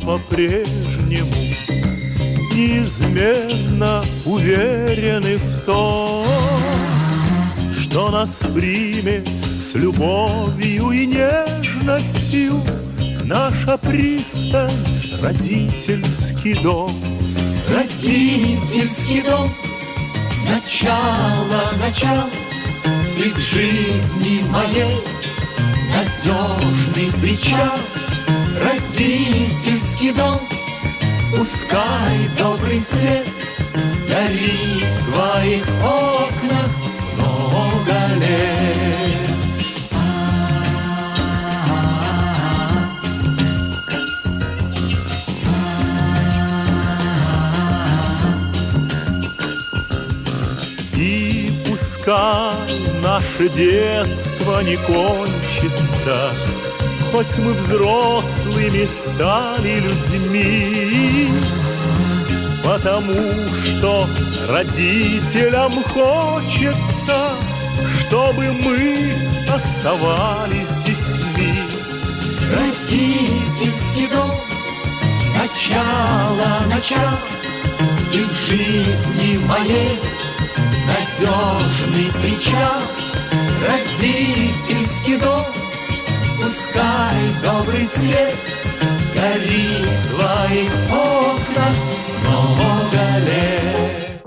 по-прежнему Неизменно уверены в том Что нас примет с любовью и нежностью Наша пристань, родительский дом. Родительский дом, начало, начало И в жизни моей надежный причал Родительский дом, пускай добрый свет Горит в твоих окнах много лет. И пускай наше детство не кончится Хоть мы взрослыми стали людьми Потому что родителям хочется Чтобы мы оставались детьми. Родительский дом, начало, начало И в жизни моей надежный причал. Родительский дом, пускай добрый свет Горит в твоих окнах много лет.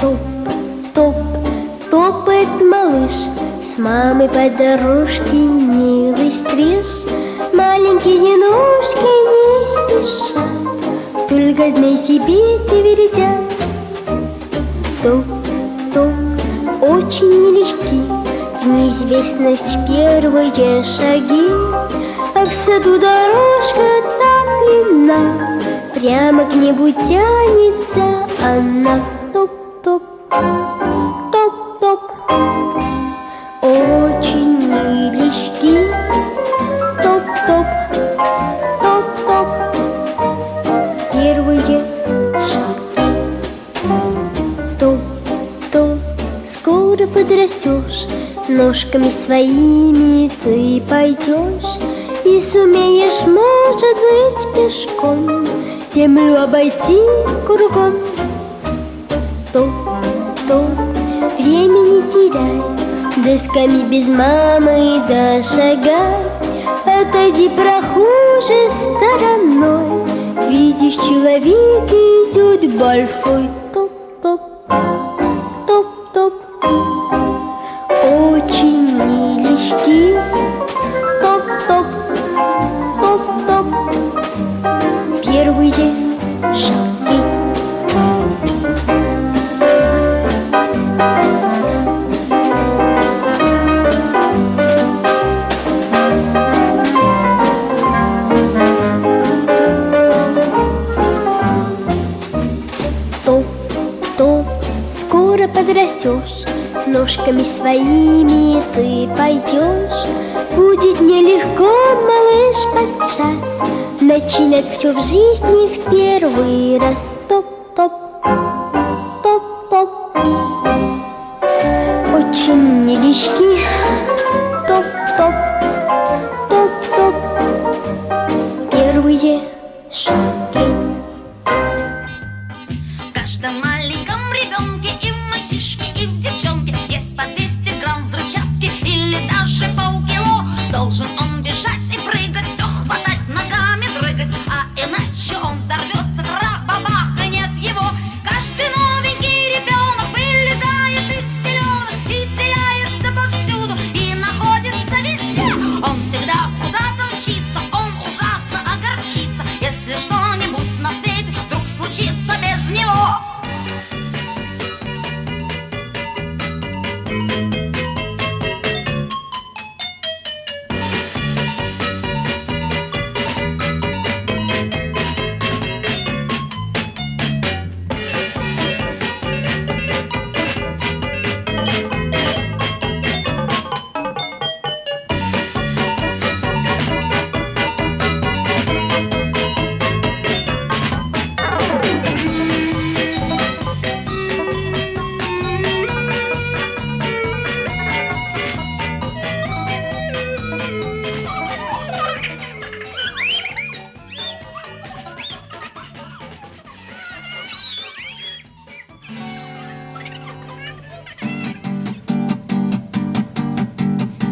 Топ, топ, топает малыш С мамой по дорожке себе ты вердят Топ, топ, очень нелегки. В неизвестность первые шаги. А в саду дорожка так длинна. Прямо к небу тянется она Топ-топ, скоро подрастешь Ножками своими ты пойдешь И сумеешь, может быть, пешком Землю обойти кругом. Топ, время не теряй Досками без мамы дошагай Отойди прохожей стороной Видишь, человек идет большой подрастешь Ножками своими ты пойдешь Будет нелегко, малыш, подчас Начинать все в жизни в первый раз. Топ, топ, топ, топ Очень нелегки. Топ, топ, топ, топ Первые шаги. В каждом маленьком ребенке despacito.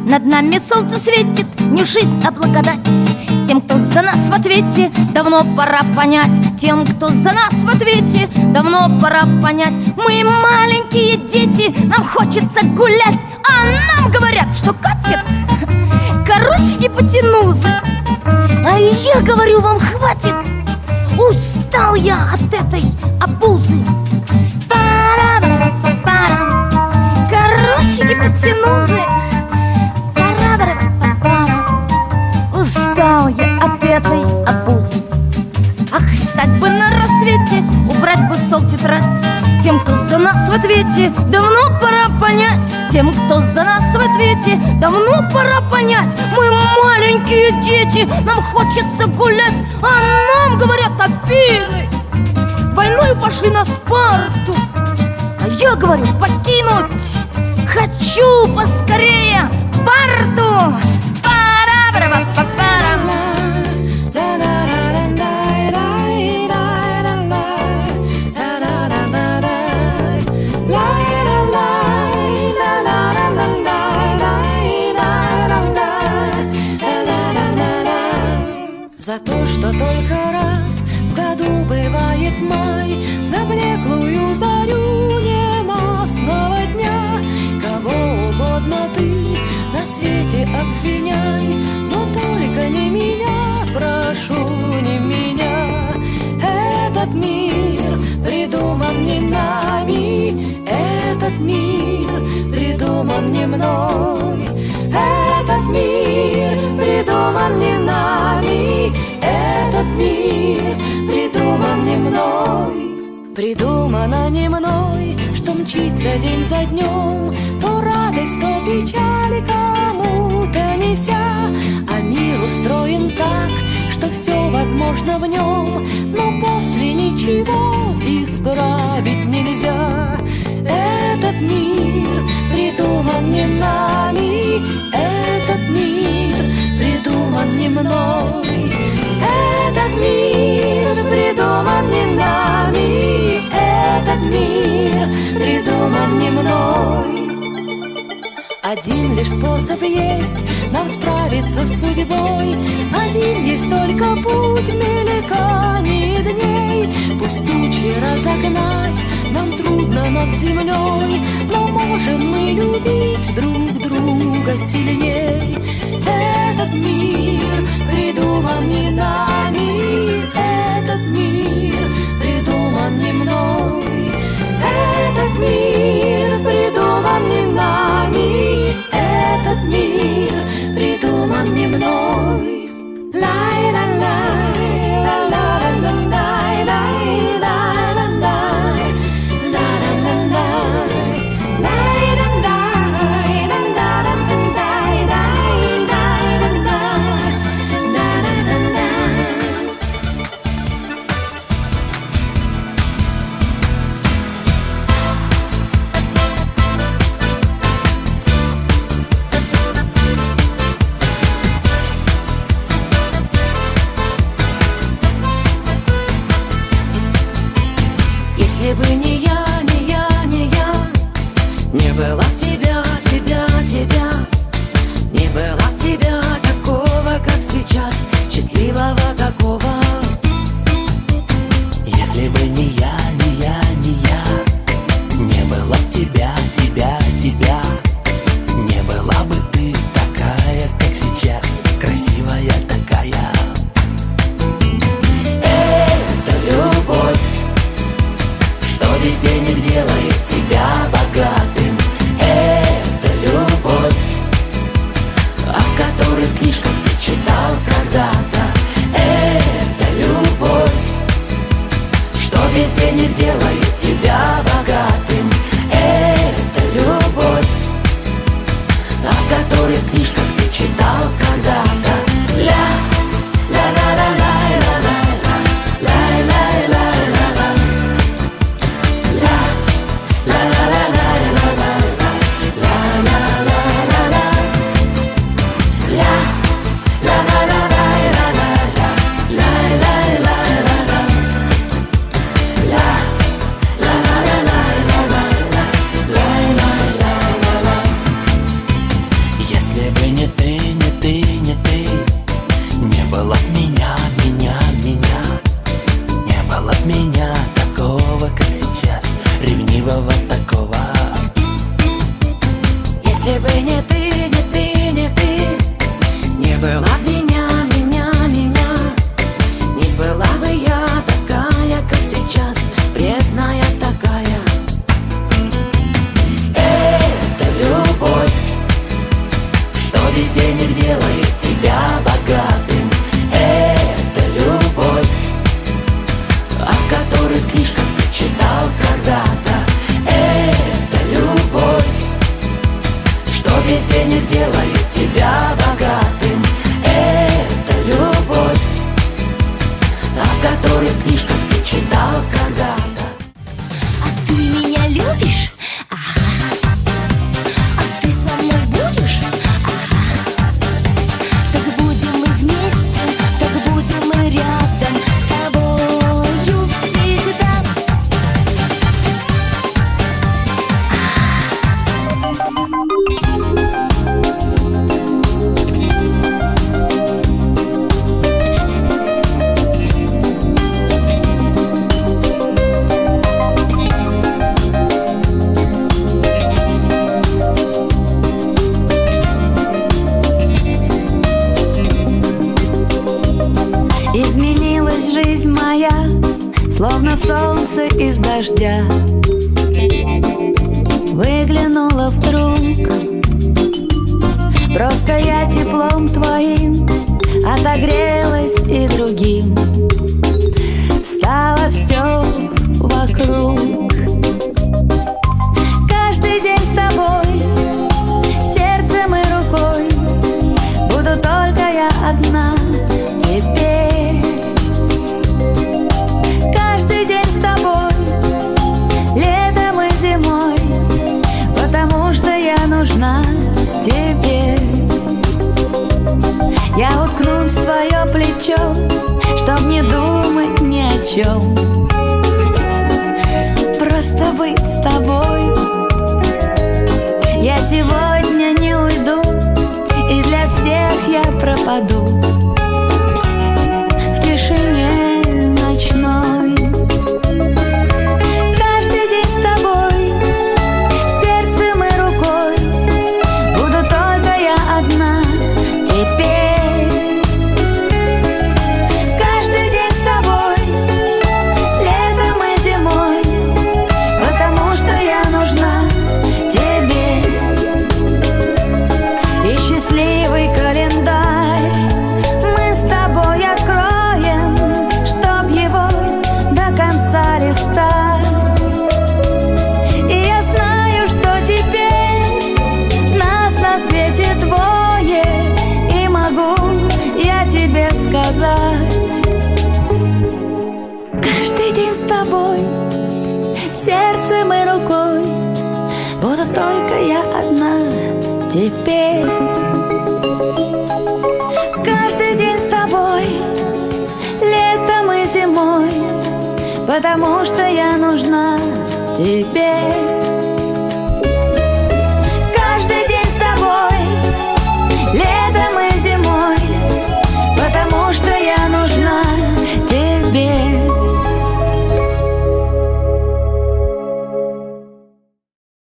Над нами солнце светит, не жизнь, а благодать. Тем, кто за нас в ответе, давно пора понять. Тем, кто за нас в ответе, давно пора понять. Мы маленькие дети, нам хочется гулять. А нам говорят, что катит Короче, гипотенузы А я говорю, вам хватит. Устал я от этой обузы. Пара-пара-пара. Короче, гипотенузы. Пара-пара-пара. Рассвете, убрать бы в стол тетрадь. Тем, кто за нас в ответе, давно пора понять. Тем, кто за нас в ответе, давно пора понять. Мы маленькие дети, нам хочется гулять А нам говорят Афины. Войною пошли на Спарту А я говорю покинуть. Хочу поскорее Парту Пара-пара-па-пара. За то, что только Этот мир придуман не мной. Придумано не мной, что мчится день за днем. То радость, то печаль кому-то неся. А мир устроен так, что все возможно в нем Но после ничего исправить нельзя. Этот мир придуман не нами. Этот мир придуман не мной. Этот мир придуман не нами. Этот мир придуман не мной. Один лишь способ есть нам справиться с судьбой. Один есть только путь мельканий дней. Пусть тучи разогнать нам трудно над землей Но можем мы любить друг друга сильней Этот мир придуман не нами такого. Если бы не ты, не ты, не ты Не была бы меня, меня, меня Не была бы я такая, как сейчас Вредная такая. Это любовь Что без денег ловит Словно солнце из дождя Выглянуло вдруг Просто я теплом твоим Отогрелась и другим. Стало все вокруг. Каждый день с тобой Сердцем и рукой Буду только я одна. preparou теперь. Каждый день с тобой Летом и зимой Потому что я нужна тебе.